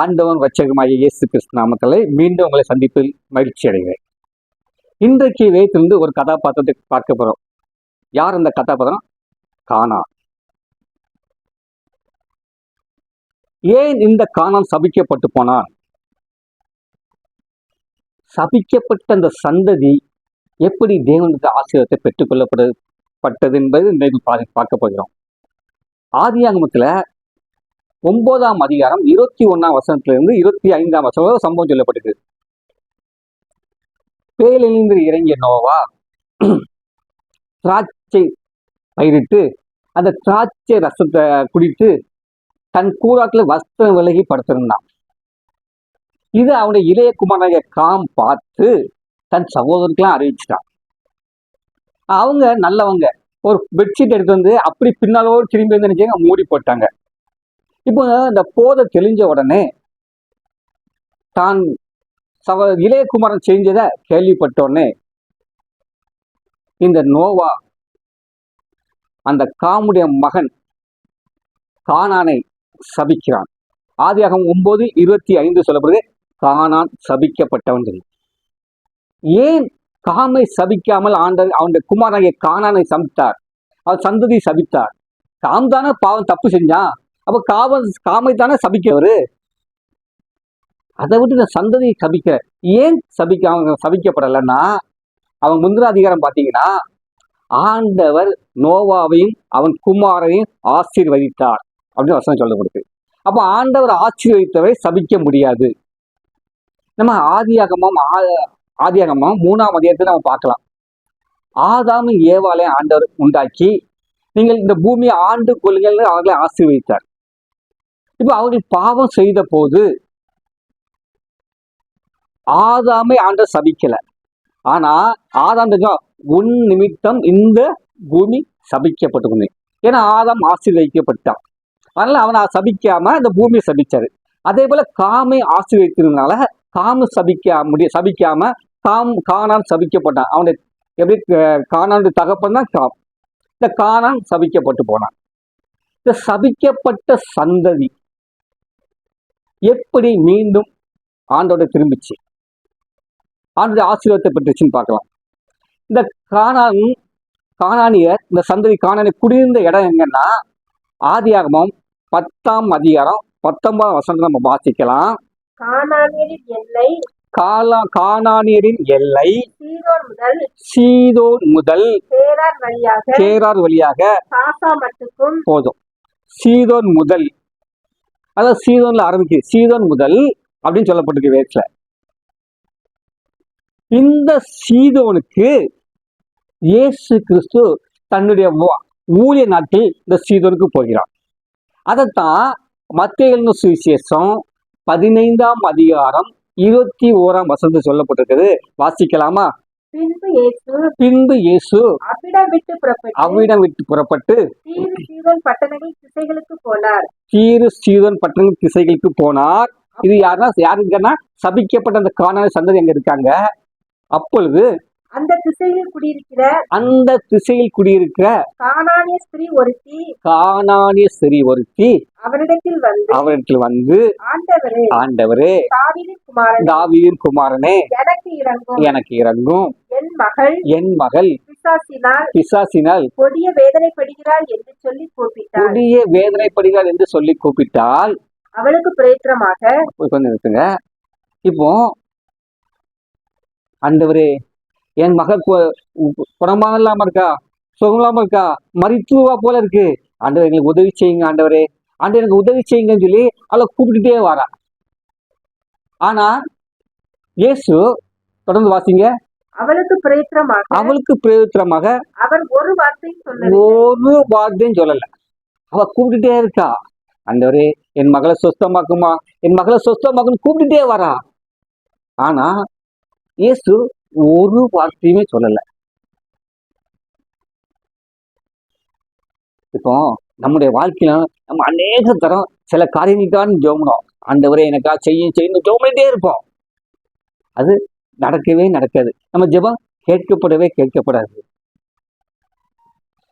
ஆண்டவன் வச்சகமாகிய இயேசு கிறிஸ்து நாமத்தில் மீண்டும் உங்களை சந்திப்பில் மகிழ்ச்சி அடைகிறேன். இன்றைக்கு வேத்திலிருந்து ஒரு கதாபாத்திரத்தை பார்க்க போகிறோம் யார் அந்த கதாபாத்திரம்? கானா. ஏன் இந்த காணான் சபிக்கப்பட்டு போனான்? சபிக்கப்பட்ட அந்த சந்ததி எப்படி தேவனுக்கு ஆசீர்வாதத்தை பெற்றுக்கொள்ளப்பட்டது என்பது இன்றைக்கு பார்க்க போகிறோம். ஆதியாகமத்துல ஒன்பதாம் அதிகாரம் இருபத்தி ஒன்னாம் வசனத்திலிருந்து இருபத்தி ஐந்தாம் வசனம் சம்பவம் சொல்லப்பட்டிருக்கு. பேலிலிருந்து இறங்கிய நோவா திராட்சை பயிரிட்டு அந்த திராட்சை ரசத்தை குடித்து தன் கூடாட்டில் வஸ்திரம் விலகி படுத்திருந்தான். இது அவனுடைய இளைய குமாரனாகிய காம் பார்த்து தன் சகோதரருக்கெல்லாம் அறிவிச்சிட்டான். அவங்க நல்லவங்க. ஒரு பெட்ஷீட் எடுத்து வந்து அப்படி பின்னாலோடு திரும்பி வந்து நினைச்சாங்க மூடி போட்டாங்க. இப்போ இந்த போதை தெளிஞ்ச உடனே தான் சவ இளையகுமாரன் செஞ்சதை கேள்விப்பட்ட உடனே இந்த நோவா அந்த காமுடைய மகன் கானானை சபிக்கிறான். ஆதியாகம் ஒன்பது இருபத்தி ஐந்து சொல்லப்படுது கானான் சபிக்கப்பட்டவன் சொல்லி. ஏன் காமை சபிக்காமல் ஆண்ட அவனுடைய குமாரனாகிய கானானை சபித்தார்? அவர் சந்ததி சபித்தார். காம் தானே பாவம் தப்பு செஞ்சான். அப்ப காவல் காமை தானே சபிக்கவர் அதை விட்டு இந்த சந்ததியை சபிக்க ஏன் சபிக்க அவங்க சபிக்கப்படலைன்னா அவங்க முந்தின அதிகாரம் பார்த்தீங்கன்னா ஆண்டவர் நோவாவையும் அவன் குமாரையும் ஆசீர்வதித்தார் அப்படின்னு வசனம் சொல்லப்படுது. அப்போ ஆண்டவர் ஆசீர்வதித்தவரை சபிக்க முடியாது. நம்ம ஆதியாகமம் ஆ- ஆதியாகமம் மூணாம் அதிகாரத்தை நம்ம பார்க்கலாம். ஆதாமும் ஏவாலையும் ஆண்டவர் உண்டாக்கி நீங்கள் இந்த பூமியை ஆண்டு கொள்ளுங்கள் அவர்களை ஆசீர்வதித்தார். இப்ப அவர்கள் பாவம் செய்த போது ஆதாமை ஆண்ட சபிக்கல. ஆனா ஆதாம் உன் நிமித்தம் இந்த பூமி சபிக்கப்பட்டு ஏன்னா ஆதாம் ஆசீர்வதிக்கப்பட்டான். அதனால அவனை சபிக்காம இந்த பூமியை சபிச்சாரு. அதே போல காமை ஆசீர்வதித்ததுனால காம சபிக்க முடிய சபிக்காம காம் காணான் சபிக்கப்பட்டான். அவனுடைய எப்படி அஹ், தகப்பன் தான் காம். இந்த காணான் சபிக்கப்பட்டு போனான். இந்த சபிக்கப்பட்ட சந்ததி எப்படி மீண்டும் ஆண்டோட திரும்பிச்சு? ஆண்டோட ஆசீர்வாதத்தை பெற்றுச்சுன்னு பார்க்கலாம். இந்த கானான் கானானியர் இந்த சந்ததி கானானி குடியிருந்த இடம் எங்கன்னா ஆதியாகமம் பத்தாம் அதிகாரம் பத்தொன்பதாம் வசனத்தை நம்ம வாசிக்கலாம். கானானியரின் எல்லை. காலா கானானியரின் எல்லை. சீதோன் முதல். சீதோன் முதல். சேரார் வழியாக. கேரார் வழியாக. போதும். சீதோன் முதல். அதாவது சீதோன்ல ஆரம்பிக்குது சீதோன் முதல் அப்படின்னு சொல்லப்பட்டிருக்கு வேட்ல இந்த சீதோனுக்கு இயேசு கிறிஸ்து தன்னுடைய ஊழிய நாட்டில் இந்த சீதோனுக்கு போகிறார். அதைத்தான் மத்திய சுவிசேஷம் பதினைந்தாம் அதிகாரம் இருபத்தி ஓராம் வசனத்தில் சொல்லப்பட்டிருக்குது. வாசிக்கலாமா? பின்பு இயேசு பின்பு இயேசு அவ்விடம் விட்டு புறப்பட்டு அவ்விடம் விட்டு புறப்பட்டு தீரு சீதோன் பட்டணங்களின் திசைகளுக்கு போனார். தீரு சீதோன் பட்டண திசைகளுக்கு போனார். இது யாருன்னா யாருங்கன்னா சபிக்கப்பட்ட அந்த காணாத சந்ததி அங்க இருக்காங்க. அப்பொழுது அந்த திசையில் குடியிருக்கிற அந்த திசையில் குடியிருக்கிற கானானிய ஸ்திரீ ஒருத்தி. காணானிய ஸ்திரீ ஒருத்தி அவரிடத்தில் வந்து அவரிடத்தில் வந்து ஆண்டவரே ஆண்டவரே தாவீதின் குமாரன் தாவீதின் குமாரனே எனக்கு இறங்கும் எனக்கு இறங்கும் என் மகள் என் மகள் பிசாசினால் பிசாசினால் கொடிய வேதனைப்படுகிறாள் என்று சொல்லி கூப்பிட்டார் கொடிய வேதனைப்படுகிறார் என்று சொல்லி கூப்பிட்டால் அவளுக்கு பிரேத்திரமாக கொஞ்சம் நிறுத்துங்க. இப்போ ஆண்டவரே என் மக குணமாக இல்லாம இருக்கா? சுகம் இல்லாம இருக்கா? மருத்துவா போல இருக்கு. ஆண்டவர் எங்களுக்கு உதவி செய்யுங்க ஆண்டவரே. ஆண்டவர் எனக்கு உதவி செய்யுங்கன்னு சொல்லி அவளை கூப்பிட்டுட்டே வரா. ஆனா இயேசு தொடர்ந்து வாசிங்க. அவளுக்கு பிரேத்திரமாக அவளுக்கு பிரயோஜனமாக அவர் ஒரு வார்த்தையும் ஒரு வார்த்தையும் சொல்லல. அவ கூப்பிட்டுட்டே இருக்கா. ஆண்டவரே என் மகளை சொஸ்தமாக்குமா? என் மகளை சொஸ்தமாக்குன்னு கூப்பிட்டுட்டே வரா. ஆனா இயேசு ஒரு வார்த்தையுமே சொல்லல. இப்போ நம்முடைய வாழ்க்கையில நம்ம அநேக தரம் சில காரியங்களுக்கான ஜோமனம். ஆண்டவரே எனக்கா செய்யும் செய்யணும் ஜோமிட்டே இருப்போம். அது நடக்கவே நடக்காது. நம்ம ஜெபம் கேட்கப்படவே கேட்கப்படாது.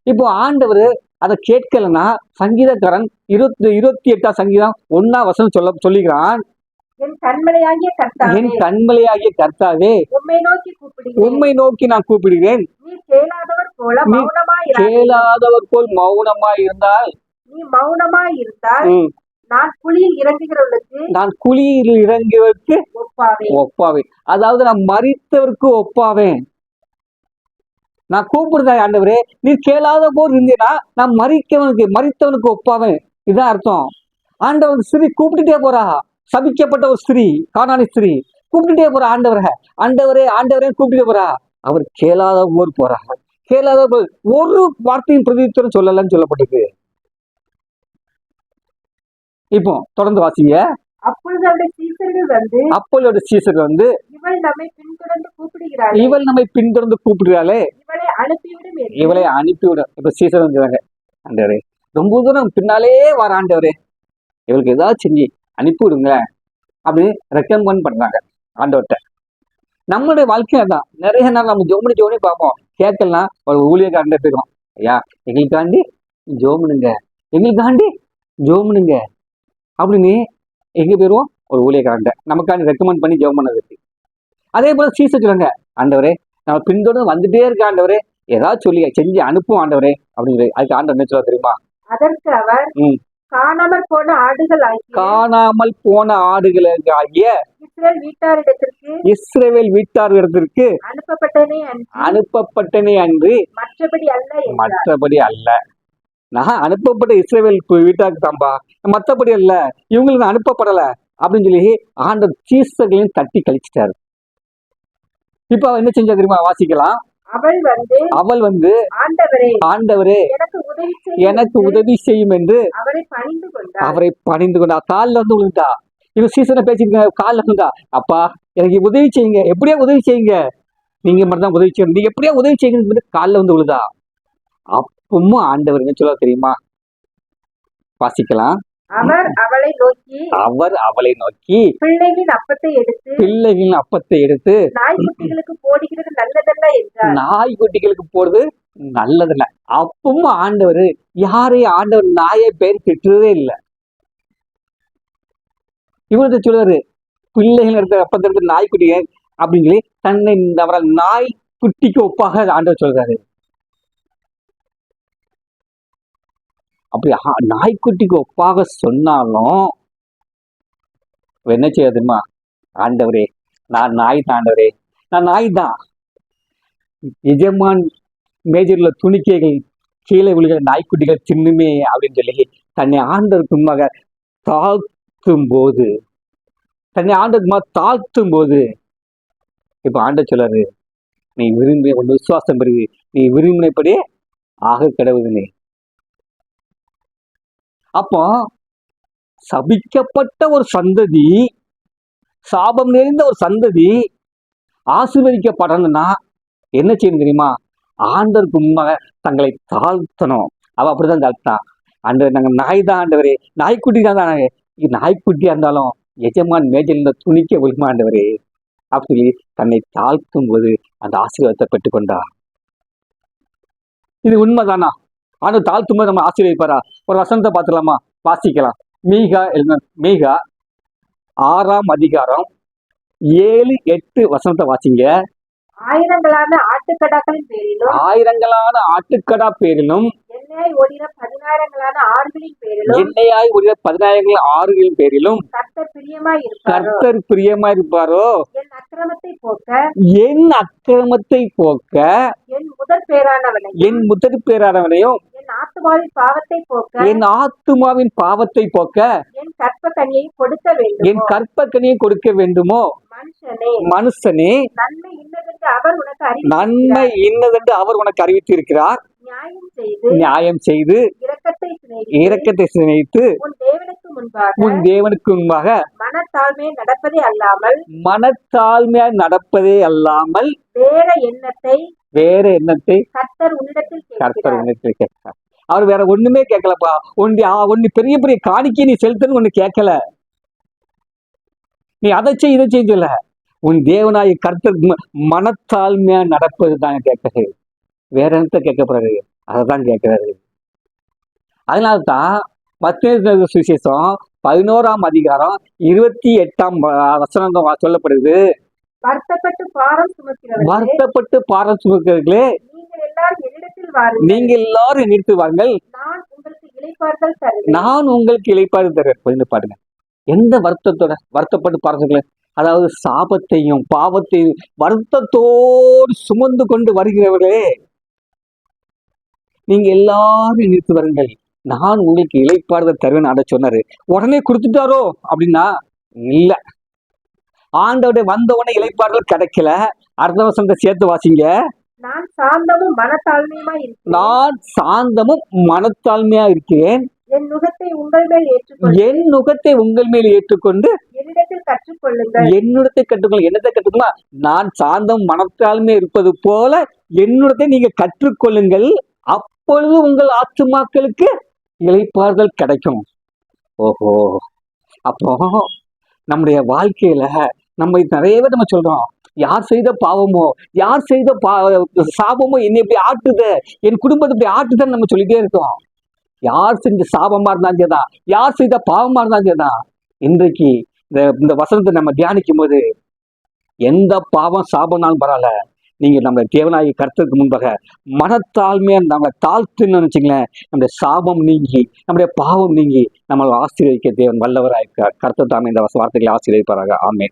இப்போ ஆண்டவர் அதை கேட்கலன்னா சங்கீதக்காரன் இருபத்தி இருபத்தி எட்டாம் சங்கீதம் ஒன்னா வசனம் சொல்ல சொல்லிக்கிறான். என் கண்மலையாகிய கர்த்தாவே. என் கண்மலையாகிய கர்த்தாவே உம்மை நோக்கி கூப்பிடுகிறேன். உம்மை நோக்கி நான் கூப்பிடுகிறேன். நீ கேளாதவர் போல மௌனமாய் கேளாதவர் போல் மௌனமாய் இருந்தால் நீ மௌனமாய் இருந்தால் நான் குழியில் இறங்குகிறவர்களுக்கு நான் குழியில் இறங்குவதற்கு ஒப்பாவே. ஒப்பாவேன் அதாவது நான் மறித்தவருக்கு ஒப்பாவேன் நான் கூப்பிடுறேன் ஆண்டவரே. நீ கேளாத போர் இருந்தேனா நான் மறிக்கவனுக்கு மறித்தவனுக்கு ஒப்பாவேன் இதான் அர்த்தம். ஆண்டவர் ஸ்திரீ கூப்பிட்டுட்டே போறா. சபிக்கப்பட்ட ஒரு ஸ்திரீ காணானி ஸ்திரீ கூப்பிட்டுட்டே போறா ஆண்டவரை. ஆண்டவரே ஆண்டவரே கூப்பிட்டுட்டே போறா. அவர் கேளாத போர் போறா. கேளாத ஒரு வார்த்தையும் பிரதித்திரம் சொல்லலன்னு சொல்லப்பட்டிருக்கு. இப்போ தொடர்ந்து வாசிங்க. அவருடைய சீசர்கள் வந்து அப்போலோட சீசர் வந்து இவள் நம்மை பின்தொடர்ந்து கூப்பிடுகிறாள். இவள் நம்மை பின்தொடர்ந்து கூப்பிடுறாளே இவளை அனுப்பிவிடும் இவளை அனுப்பிவிடும். இப்ப சீசர் வந்துறாங்க ஆண்டவரே ரொம்ப தூரம் பின்னாலே வர ஆண்டவரே. இவளுக்கு ஏதாவது செஞ்சு அனுப்பி விடுங்க அப்படின்னு ரெக்கமெண்ட் பண்றாங்க ஆண்டவர்கிட்ட நம்மளுடைய வாழ்க்கையில தான் நிறைய நாள் நம்ம ஜோமனி ஜோமனி பார்ப்போம். கேட்கலாம். ஒரு ஊழியக்காரன் போயிடும் ஐயா எங்களுக்காண்டி ஜோமனுங்க. எங்களுக்காண்டி ஜோமனுங்க. அப்படின்னு எங்க போயிருவோம் ஒரு ஊழியக்காரன் நமக்காண்டி ரெக்கமெண்ட் பண்ணி ஜோம் பண்ணதுக்கு அதே போல சீச சொல்லுங்க. ஆண்டவரே நம்ம பின்தொடர்ந்து வந்துட்டே இருக்க ஆண்டவரே ஏதாவது சொல்லி செஞ்சு அனுப்பும் ஆண்டவரே அப்படின்னு அதுக்கு ஆண்டவர் என்ன சொல்ல தெரியுமா? அதற்கு அவர் ம். காணாமற் போன ஆடுகள் காணாமல் போன ஆடுகளுக்கு ஆகிய இஸ்ரேல் வீட்டாரிடத்திற்கு இஸ்ரவேல் வீட்டாரிடத்திற்கு அனுப்பப்பட்டனே அன்றி அனுப்பப்பட்டனே அன்று மற்றபடி அல்ல மற்றபடி அல்ல. நான் அனுப்பப்பட்ட இஸ்ரவேல் வீட்டாருக்கு தான்பா. மற்றபடி அல்ல. இவங்களுக்கு அனுப்பப்படல. அப்படின்னு சொல்லி ஆண்டவர் சீசர்களையும் தட்டி கழிச்சிட்டாரு. இப்ப என்ன செஞ்சா தெரியுமா? வாசிக்கலாம். அவள் வந்து அவள் வந்து ஆண்டவரே எனக்கு உதவி செய்யும் என்று அவரை பணிந்து கொண்டார் காலில் வந்து விழுந்தா இவன் சீசனை பேசிருக்க காலில் விழுந்தா அப்பா எனக்கு உதவி செய்யுங்க. எப்படியா உதவி செய்யுங்க? நீங்க மட்டும் தான் உதவி செய்யணும். நீங்க எப்படியா உதவி செய்யுங்கன்னு காலில் வந்து விழுதா அப்பவும் ஆண்டவர் என்ன சொல்ல தெரியுமா? வாசிக்கலாம். அவர் அவளை நோக்கி அவர் அவளை நோக்கி பிள்ளைகளின் அப்பத்தை எடுத்து பிள்ளைகளின் அப்பத்தை எடுத்து நாய்க்குட்டிகளுக்கு போடுகிறது நல்லதல்ல என்றார். நாய்க்குட்டிகளுக்கு போடுறது நல்லதில்ல. அப்பவும் ஆண்டவர் யாரையும் ஆண்டவர் நாயை பேர் திட்டுறதே இல்லை. இவர்கிட்ட சொல்லுவாரு பிள்ளைகள் எடுத்த அப்பத்தை எடுத்து நாய்க்குட்டிங்க அப்படின்னு சொல்லி தன்னை அவரை நாய் குட்டிக்கு ஒப்பாக ஆண்டவர் சொல்றாரு. அப்படி நாய்க்குட்டிக்கு ஒப்பாக சொன்னாலும் என்ன செய்யாதுமா ஆண்டவரே நான் நாய் தாண்டவரே நான் நாய் தான். எஜமான் மேஜர்ல துணிக்கைகள் கீழே விழுகிற நாய்க்குட்டிகள் தின்னுமே அப்படின்னு சொல்லி தன்னை ஆண்டவருக்கு முன்பாக தாழ்த்தும் போது தன்னை ஆண்டவருக்கு முன்பாக தாழ்த்தும் போது இப்போ ஆண்ட சொல்லாரு நீ விரும்பிய உன் விசுவாசம் பெறுது நீ விரும்பினபடியே ஆக கிடவுதுன்னு அப்போ சபிக்கப்பட்ட ஒரு சந்ததி சாபம் நிறைந்த ஒரு சந்ததி ஆசீர்வதிக்கப்படணும்னா என்ன செய்யணும் தெரியுமா? ஆண்டர் முன்பாக தங்களை தாழ்த்தணும். அவ அப்படிதான் தாழ்த்தான். அந்த நாங்கள் நாய் தான் ஆண்டவரே நாய்க்குட்டி தான் தானே நாய்க்குட்டியா இருந்தாலும் எஜமான் மேஜில் துணிக்க விழுமா ஆண்டவரே? அப்படி சொல்லி தன்னை தாழ்த்தும் போது அந்த ஆசீர்வாதத்தை பெற்றுக்கொண்டா இது உண்மைதானா? ஆண்டவர் தாழ்த்தும் போது நம்ம ஆசீர்வதிப்பாரா? ஒரு வசனத்தை பார்த்துலாமா வாசிக்கலாம். மீகா மீகா ஆறாம் அதிகாரம் ஏழு எட்டு வசனத்தை வாசிங்க. ஆயிரங்களான ஆட்டுக்கடாக்களின் பேரிலும் ஆயிரங்களான ஆட்டுக்கடா பேரிலும் எண்ணெய் ஓடின பதினாயிரங்களான ஆறுகளின் பேரிலும் எண்ணெயாய் உள்ள பதினாயிரங்கள் ஆறுகளின் பேரிலும் கர்த்தர் பிரியமாய் இருப்பாரோ? கர்த்தர் பிரியமா இருப்பாரோ? என் அக்கிரமத்தை போக்க என் அக்கிரமத்தை போக்க என் முதற் பேரானவனை என் முதற் பேரானவனையும் ஆத்துமாவின் பாவத்தை போக்க என் ஆத்துமாவின் பாவத்தை போக்க என் கற்ப கனியை கொடுக்க என் வேண்டும் கற்பக்கனியை கொடுக்க வேண்டுமோ? மனுஷனே. நன்மை இன்னதென்று அவர் உனக்கு நன்மை அறிவிக்கிறார் இன்னதென்று அவர் உனக்கு அறிவித்திருக்கிறார். நியாயம் செய்து நியாயம் செய்து இரக்கத்தை சிநேகித்து உன் தேவனுக்கு முன்பாக உன் தேவனுக்கு முன்பாக மனத்தாழ்மை நடப்பதே அல்லாமல் மனத்தாழ்மையா நடப்பதே அல்லாமல் வேற எண்ணத்தை வேற எண்ணத்தை கர்த்தர் உன்னிடத்தில் கர்த்தர் உன்னிடத்தில் கேட்கிறார். அவர் வேற ஒண்ணுமே கேட்கலப்பா ஒன்று ஒன்னு பெரிய பெரிய காணிக்கை நீ செலுத்தன்னு ஒண்ணு கேட்கல நீ அதை செய் இதை செய் சொல்ல. உன் தேவனாய கர்த்தர் ம- மனத்தாழ்மையா நடப்பது தான் கேட்கறது. வேற என்னத்த கேட்க போறாரு? அதை தான் கேட்கிறாரு. அதனால தான் மத்திய சுவிசேஷம் பதினோராம் அதிகாரம் இருபத்தி எட்டாம் வசனம் சொல்லப்படுது. வருத்தப்பட்டு பாரம் சுமக்கிறவர்களே. வருத்தப்பட்டு பாரம் சுமக்கிறீர்களே நீங்கள் எல்லாரும் என்னிடத்தில் வாருங்கள். நீங்க எல்லாரும் நிறுத்து வாருங்கள் நான் உங்களுக்கு இளைப்பாறுதல் தருவேன். பாருங்க. எந்த வருத்தத்தோட வருத்தப்பட்டு பாருங்களேன். அதாவது சாபத்தையும் பாவத்தையும் வருத்தத்தோடு சுமந்து கொண்டு வருகிறவர்களே நீங்க எல்லாரும் நிறுத்து வருங்கள். நான் உங்களுக்கு இளைப்பாறுதல் தருவேன் அட சொன்னாரு. உடனே கொடுத்துட்டாரோ அப்படின்னா இல்ல. ஆண்டவருடைய வந்த உடனே இளைப்பாறுதல் கிடைக்கல. அடுத்த வசனத்தை சேர்த்து வாசிங்க. நான் சாந்தமும் மனத்தாழ்மையுமா நான் சாந்தமும் மனத்தாழ்மையா இருக்கிறேன் என் நுகத்தை உங்கள் மேல் ஏற்றுக்கொண்டு என் நுகத்தை உங்கள் மேல் ஏற்றுக்கொண்டு என்னிடத்தில் கற்றுக்கொள்ளுங்கள். என்னிடத்தை கற்றுக்கொள்ள என்னத்தை கற்றுக்கொள்ள நான் சாந்தம் மனத்தாலுமே இருப்பது போல என்னிடத்தை நீங்க கற்றுக்கொள்ளுங்கள். அப்பொழுது உங்கள் ஆத்துமாக்களுக்கு இளைப்பாறுதல் கிடைக்கும். ஓஹோ. அப்போ நம்முடைய வாழ்க்கையில நம்ம நிறைய பேர் நம்ம சொல்றோம். யார் செய்த பாவமோ? யார் செய்த பா சாபமோ? என்னை இப்படி ஆட்டுது? என் குடும்பத்தை இப்படி ஆட்டுதுன்னு நம்ம சொல்லிட்டே இருக்கோம். யார் செஞ்ச சாபமா இருந்தாலும் சரிதான். யார் செய்த பாவமா இருந்தாலும் சரிதான். இன்றைக்கு இந்த இந்த வசனத்தை நம்ம தியானிக்கும் போது எந்த பாவம் சாபம்னாலும் பரவாயில்ல. நீங்க நம்ம தேவனாகி கருத்துக்கு முன்பாக மனத்தாழ்மையா நம்ம தாழ்த்துன்னு நினைச்சிங்களேன். நம்முடைய சாபம் நீங்கி நம்முடைய பாவம் நீங்கி நம்மளை ஆசீர்வதிக்க தேவன் வல்லவராயிருக்கார் கருத்து தாமே இந்த வார்த்தைகளை ஆசீர்வதிப்பாராக. ஆமே